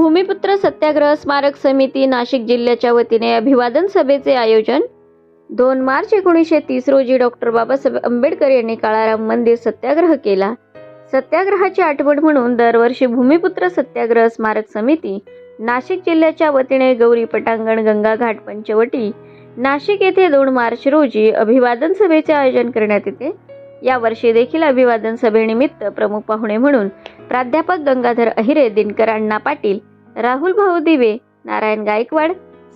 भूमिपुत्र सत्याग्रह स्मारक समिती नाशिक जिल्ह्याच्या वतीने अभिवादन सभेचे आयोजन. दोन मार्च एकोणीसशे तीस रोजी डॉक्टर बाबासाहेब आंबेडकर यांनी काळाराम मंदिर सत्याग्रह केला. सत्याग्रहाची आठवण म्हणून दरवर्षी भूमिपुत्र सत्याग्रह स्मारक समिती नाशिक जिल्ह्याच्या वतीने गौरी पटांगण गंगा घाट पंचवटी नाशिक येथे दोन मार्च रोजी अभिवादन सभेचे आयोजन करण्यात येते. यावर्षी देखील अभिवादन सभेनिमित्त प्रमुख पाहुणे म्हणून प्राध्यापक गंगाधर अहिरे दिनकर अण्णा पाटील राहुल भाऊ दिवे नारायण गायकवाड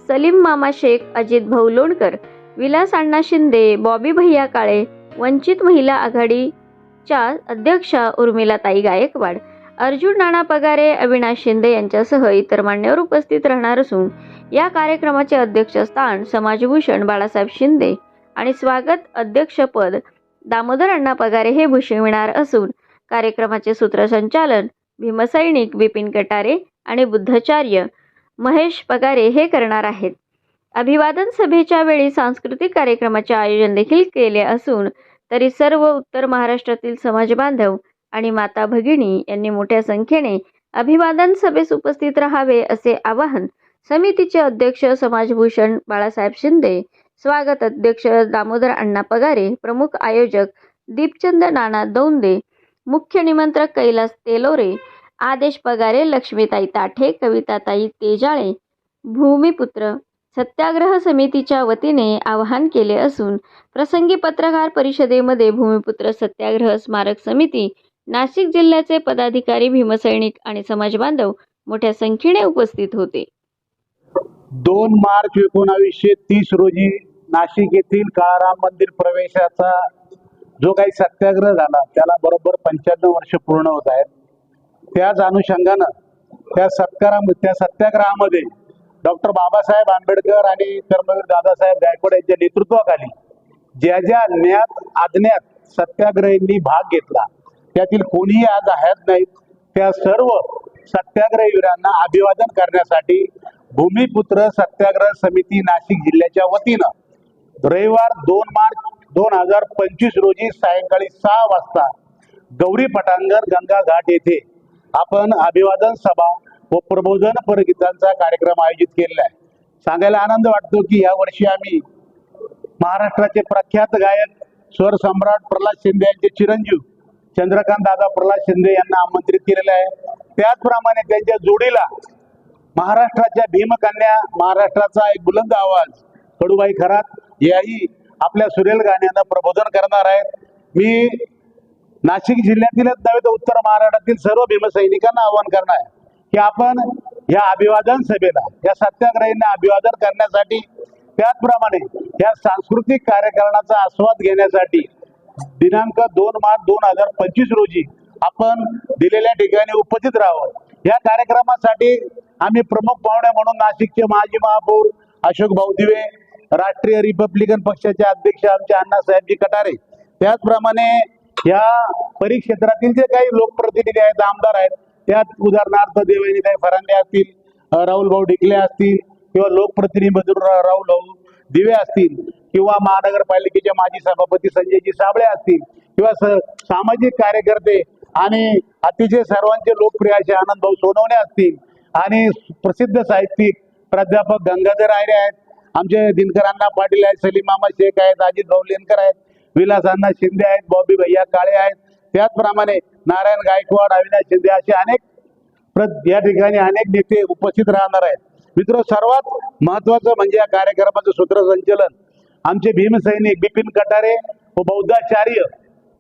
सलीम मामा शेख अजित भाऊ लोणकर विलास अण्णा शिंदे बॉबी भैया काळे वंचित महिला आघाडीच्या अध्यक्षा उर्मिलाताई गायकवाड अर्जुन नाना पगारे अविनाश शिंदे यांच्यासह इतर मान्यवर उपस्थित राहणार असून या कार्यक्रमाचे अध्यक्षस्थान समाजभूषण बाळासाहेब शिंदे आणि स्वागत अध्यक्षपद दामोदर अण्णा पगारे हे भूषविणार असून कार्यक्रमाचे सूत्रसंचालन भीमसैनिक विपिन कटारे आणि बुद्धाचार्य महेश पगारे हे करणार आहेत. अभिवादन सभेच्या वेळी सांस्कृतिक कार्यक्रमाचे आयोजन देखील केले असून तरी सर्व उत्तर महाराष्ट्रातील समाज बांधव आणि माता भगिनी यांनी मोठ्या संख्येने अभिवादन सभेस उपस्थित राहावे असे आवाहन समितीचे अध्यक्ष समाजभूषण बाळासाहेब शिंदे स्वागत अध्यक्ष दामोदर अण्णा पगारे प्रमुख आयोजक दीपचंद नाना दौंदे मुख्य निमंत्रक कैलास तेलोरे आदेश पगारे लक्ष्मीताई ताठे कविताताई तेजाळे भूमिपुत्र सत्याग्रह समितीच्या वतीने आवाहन केले असून प्रसंगी पत्रकार परिषदेमध्ये भूमिपुत्र सत्याग्रह स्मारक समिती नाशिक जिल्ह्याचे पदाधिकारी भीमसैनिक आणि समाजबांधव मोठ्या संख्येने उपस्थित होते. दोन मार्च एकोणावीसशे तीस रोजी नाशिक येथील काळाराम मंदिर प्रवेशाचा जो काही सत्याग्रह झाला त्याला बरोबर पंच्याण्णव वर्ष पूर्ण होत आहेत. त्याच अनुषंगानं त्या सत्कारा त्या सत्याग्रहामध्ये डॉक्टर बाबासाहेब आंबेडकर आणि कर्मवीर दादासाहेब गायकवाड यांच्या नेतृत्वाखाली ज्या ज्या ज्ञात आज्ञात सत्याग्रहींनी भाग घेतला त्यातील कोणीही आज हयात नाहीत. त्या सर्व सत्याग्रहीवीरांना अभिवादन करण्यासाठी भूमिपुत्र सत्याग्रह समिती नाशिक जिल्ह्याच्या वतीनं रविवार दोन मार्च दोन हजार पंचवीस रोजी सायंकाळी सहा वाजता गौरी पटांगण गंगा घाट येथे आपण अभिवादन सभा व प्रबोधन परगीतांचा कार्यक्रम आयोजित केलेला आहे. सांगायला आनंद वाटतो की या वर्षी आम्ही महाराष्ट्राचे प्रख्यात गायक स्वर सम्राट प्रल्हाद शिंदे यांचे चिरंजीव चंद्रकांत दादा प्रल्हाद शिंदे यांना आमंत्रित केलेले आहे. त्याचप्रमाणे त्यांच्या जोडीला महाराष्ट्राच्या भीमकन्या महाराष्ट्राचा एक बुलंद आवाज कडूबाई खरात याही आपल्या सुरेल गाण्यांना प्रबोधन करणार आहेत. मी नाशिक जिल्ह्यातीलच नव्हे तर उत्तर महाराष्ट्रातील सर्व भीमसैनिकांना आवाहन करणार आहे की आपण या अभिवादन सभेला या सत्याग्रहींना अभिवादन करण्यासाठी त्याचप्रमाणे या सांस्कृतिक कार्यक्रमाचा आस्वाद घेण्यासाठी दिनांक दोन मार्च दोन हजार पंचवीस रोजी आपण दिलेल्या ठिकाणी उपस्थित राहावं. या कार्यक्रमासाठी आम्ही प्रमुख पाहुणे म्हणून नाशिकचे माजी महापौर अशोक भाऊ दिवे राष्ट्रीय रिपब्लिकन पक्षाचे अध्यक्ष आमचे अण्णासाहेबजी कटारे त्याचप्रमाणे या परिक्षेत्रातील जे काही लोकप्रतिनिधी आहेत आमदार आहेत त्यात उदाहरणार्थ देवयानीताई फरांदे असतील राहुल भाऊ ढिकले असतील किंवा लोकप्रतिनिधी राहुल भाऊ दिवे असतील किंवा महानगरपालिकेचे माजी सभापती संजयजी साबळे असतील किंवा स- सामाजिक कार्यकर्ते आणि अतिशय सर्वांचे लोकप्रिय असे आनंद भाऊ सोनवणे असतील आणि प्रसिद्ध साहित्यिक प्राध्यापक गंगाधर आयरे आहेत. आमचे दिनकर अण्णा पाटील आहेत सलीम मामा शेख आहेत अजित भाऊ लेनकर आहेत. विलास अण्णा शिंदे आहेत बॉबी भैया काळे आहेत. त्याचप्रमाणे नारायण गायकवाड अविनाश शिंदे असे अनेक प्र- या ठिकाणी अनेक नेते उपस्थित राहणार आहेत. मित्र सर्वात महत्वाचं म्हणजे या कार्यक्रमाचं सूत्रसंचलन. आमचे भीमसैनिक बिपिन कटारे व बौद्धाचार्य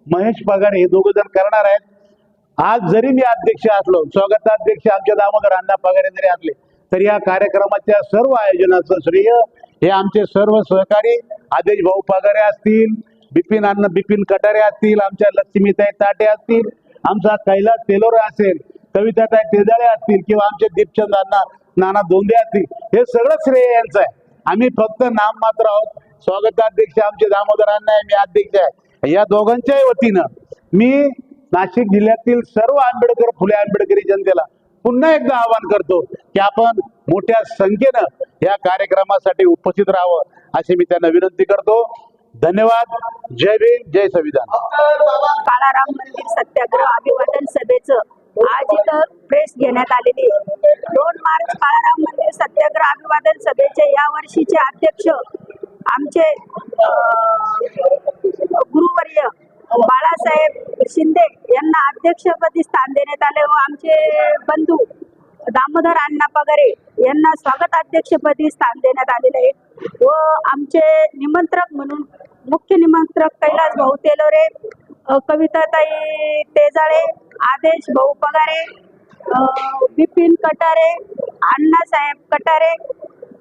महेश पगारे हे दोघ जण करणार आहेत. आज जरी मी अध्यक्ष असलो स्वागताध्यक्ष आमच्या दामोदर अण्णा पगारे जरी असले तरी या कार्यक्रमाच्या सर्व आयोजनाचं श्रेय हे आमचे सर्व सहकारी आदेश भाऊ पगारे असतील बिपिन अन्न बिपिन कटारे असतील आमच्या लक्ष्मीताई ताटे असतील आमचा कैलास तेलोरे असेल कविताताई तेजाळे असतील किंवा आमचे दीपचंद अण्णा नाना दोंदे असतील हे सगळं श्रेय यांचं आहे. आम्ही फक्त नाम मात्र आहोत. स्वागताध्यक्ष आमचे दामोदर अण्णा आहे मी अध्यक्ष आहे. या दोघांच्याही वतीनं मी नाशिक जिल्ह्यातील सर्व आंबेडकर फुले आंबेडकरी जनतेला पुन्हा एकदा आवाहन करतो की आपण मोठ्या संख्येनं या कार्यक्रमासाठी उपस्थित राहावं अशी मी त्यांना विनंती करतो. धन्यवाद. जय भीम जय संविधान. काळाराम मंदिर सत्याग्रह अभिवादन सभेचं आज इथं प्रेस घेण्यात आलेली दोन मार्च काळाराम मंदिर सत्याग्रह अभिवादन सभेचे या वर्षीचे अध्यक्ष आमचे गुरुवर्य बाळासाहेब शिंदे यांना अध्यक्षपदी स्थान देण्यात आले व आमचे बंधू दामोदर अण्णा पगारे यांना स्वागत अध्यक्षपदी स्थान देण्यात आलेले आहे. व आमचे निमंत्रक म्हणून मुख्य निमंत्रक कैलास भाऊ तेलोरे कविताताई तेजाळे आदेश भाऊ पगारे बिपिन कटारे अण्णासाहेब कटारे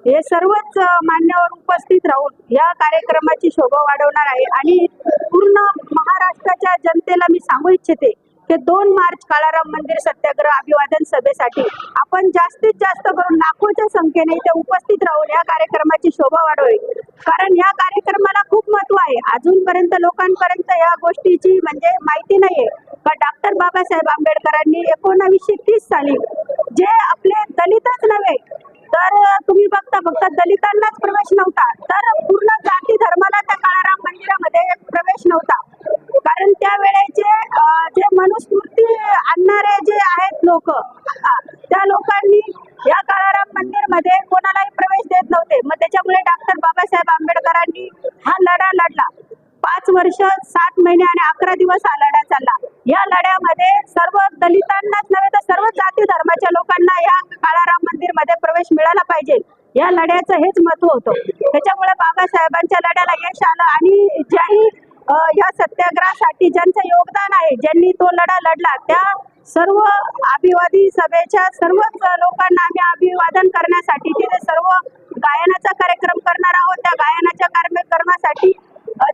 हे सर्वच मान्यवर उपस्थित राहून या कार्यक्रमाची शोभा वाढवणार आहे. आणि पूर्ण महाराष्ट्राच्या जनतेला मी सांगू इच्छिते की दोन मार्च काळाराम मंदिर सत्याग्रह अभिवादन सभेसाठी आपण जास्तीत जास्त करून लाखोच्या संख्येने इथे उपस्थित राहून या कार्यक्रमाची शोभा वाढवी कारण या कार्यक्रमाला खूप महत्त्व आहे. अजूनपर्यंत लोकांपर्यंत या गोष्टीची म्हणजे माहिती नाहीये. का डॉक्टर बाबासाहेब आंबेडकरांनी एकोणावीसशे तीस साली जे आपले दलितच नव्हे तर तुम्ही बघता फक्त दलितांनाच प्रवेश नव्हता तर पूर्ण जाती धर्माला त्या काळाराम मंदिरामध्ये प्रवेश नव्हता कारण त्या वेळेचे अं, जे मनुस्मृती आणणारे जे त्या लोकांनी या काळाराम मंदिरमध्ये कोणालाही प्रवेश देत नव्हते. मग त्याच्यामुळे डॉक्टर बाबासाहेब आंबेडकरांनी हा लढा लढला. पाच वर्ष सात महिने आणि अकरा दिवस हा लढा चालला. या लढ्यामध्ये सर्व दलितांनाच नव्हे तर सर्व जाती धर्माच्या लोकांना या काळाराम मंदिरमध्ये प्रवेश मिळाला पाहिजे. या लढ्याचं हेच महत्त्व होतं. त्याच्यामुळे बाबासाहेबांच्या लढ्याला यश आलं आणि ज्याही या सत्याग्रहासाठी ज्यांचं योगदान आहे ज्यांनी तो लढा लढला त्या सर्व अभिवादी सभेच्या सर्वच लोकांना आम्ही अभिवादन करण्यासाठी तिथे सर्व गायनाचा कार्यक्रम करणार आहोत. त्या गायनाच्या कार्यक्रमासाठी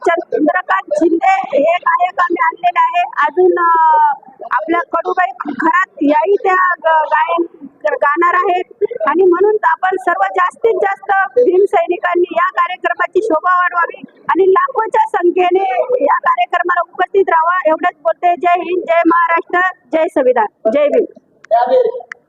चंद्रकांत शिंदे हे गायक आम्ही आणलेले आहे. अजून आपल्या कडूबाई खरात याही त्या ग- गायन गाणार आहेत. आणि म्हणून आपण सर्व जास्तीत जास्त भीम सैनिकांनी या कार्यक्रमाची शोभा वाढवावी आणि लाखोच्या संख्येने या कार्यक्रमाला उपस्थित राहा. एवढंच बोलते. जय हिंद जय महाराष्ट्र जय संविधान. जय भीम.